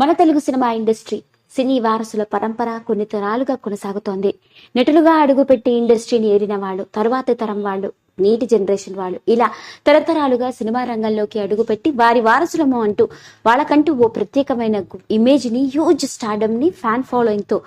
మన Telugu cinema industry cine వారసుల పరంపర కొన్ని తరాలుగా కొనసాగుతోంది. నటులుగా అడుగుపెట్టి ఇండస్ట్రీని ఏరిన వాళ్ళు తరువాతి తరం వాళ్ళు. నీటి జనరేషన్ వాళ్ళు. ఇలా తరతరాలుగా సినిమా రంగంలోకి అడుగుపెట్టి వారి వారసులము అంటూ వాళ్ళకంటూ ఓ ప్రత్యేకమైన ఇమేజ్ని హ్యూజ్ స్టార్డమ్ని ఫ్యాన్ ఫాలోయింగ్తో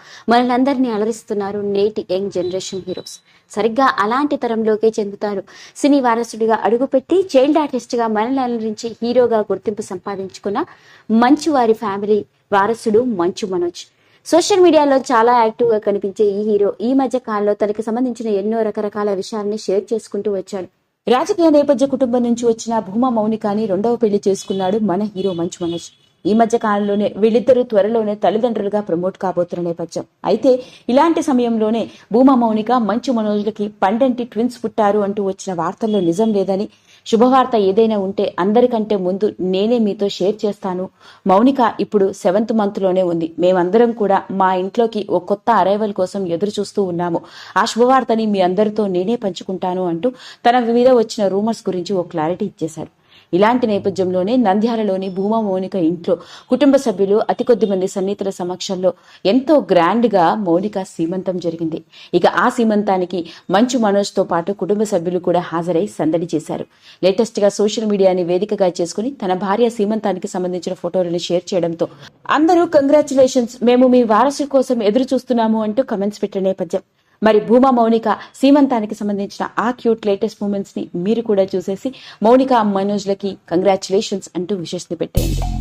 అలరిస్తున్నారు నేటి యంగ్ జనరేషన్ హీరోస్. సరిగ్గా అలాంటి తరంలోకే చెందుతారు. సినీ వారసుడిగా అడుగుపెట్టి చైల్డ్ ఆర్టిస్ట్గా మనల్ని అలరించి హీరోగా గుర్తింపు సంపాదించుకున్న మంచు వారి ఫ్యామిలీ వారసుడు మంచు మనోజ్. సోషల్ మీడియాలో చాలా యాక్టివ్గా కనిపించే ఈ హీరో ఈ మధ్య కాలంలో తనకి సంబంధించిన ఎన్నో రకరకాల విషయాల్ని షేర్ చేసుకుంటూ వచ్చాడు. రాజకీయ నేపథ్య కుటుంబం నుంచి వచ్చిన భూమా మౌనికాని రెండవ పెళ్ళి చేసుకున్నాడు మన హీరో మంచు మనోజ్. ఈ మధ్య కాలంలోనే వీళ్ళిద్దరూ త్వరలోనే తల్లిదండ్రులుగా ప్రమోట్ కాబోతున్న నేపథ్యం. అయితే ఇలాంటి సమయంలోనే భూమా మౌనిక మంచు మనోజ్లకి పండంటి ట్విన్స్ పుట్టారు అంటూ వచ్చిన వార్తల్లో నిజం లేదని శుభవార్త ఏదైనా ఉంటే అందరికంటే ముందు నేనే మీతో షేర్ చేస్తాను. మౌనిక ఇప్పుడు సెవెంత్ మంత్లోనే ఉంది. మేమందరం కూడా మా ఇంట్లోకి ఓ కొత్త అరైవల్ కోసం ఎదురు చూస్తూ ఉన్నాము. ఆ శుభవార్తని మీ అందరితో నేనే పంచుకుంటాను అంటూ తన మీద వచ్చిన రూమర్స్ గురించి ఓ క్లారిటీ ఇచ్చేశారు. ఇలాంటి నేపథ్యంలోనే నంద్యాలలోని భూమా మౌనిక ఇంట్లో కుటుంబ సభ్యులు అతి కొద్ది మంది సన్నిహితుల సమక్షంలో ఎంతో గ్రాండ్గా మౌనిక సీమంతం జరిగింది. ఇక ఆ సీమంతానికి మంచు మనోజ్తో పాటు కుటుంబ సభ్యులు కూడా హాజరై సందడి చేశారు. లేటెస్ట్గా సోషల్ మీడియాని వేదికగా చేసుకుని తన భార్య సీమంతానికి సంబంధించిన ఫోటోలను షేర్ చేయడంతో అందరూ కంగ్రాచులేషన్స్ మేము మీ వారసు కోసం ఎదురు చూస్తున్నాము అంటూ కమెంట్స్ పెట్టిన నేపథ్యం. మరి భూమా మౌనిక సీమంతానికి సంబంధించిన ఆ క్యూట్ లేటెస్ట్ మూమెంట్స్ని మీరు కూడా చూసేసి మౌనిక మనోజ్లకి కంగ్రాచులేషన్స్ అంటూ విషెస్ పెట్టేయండి.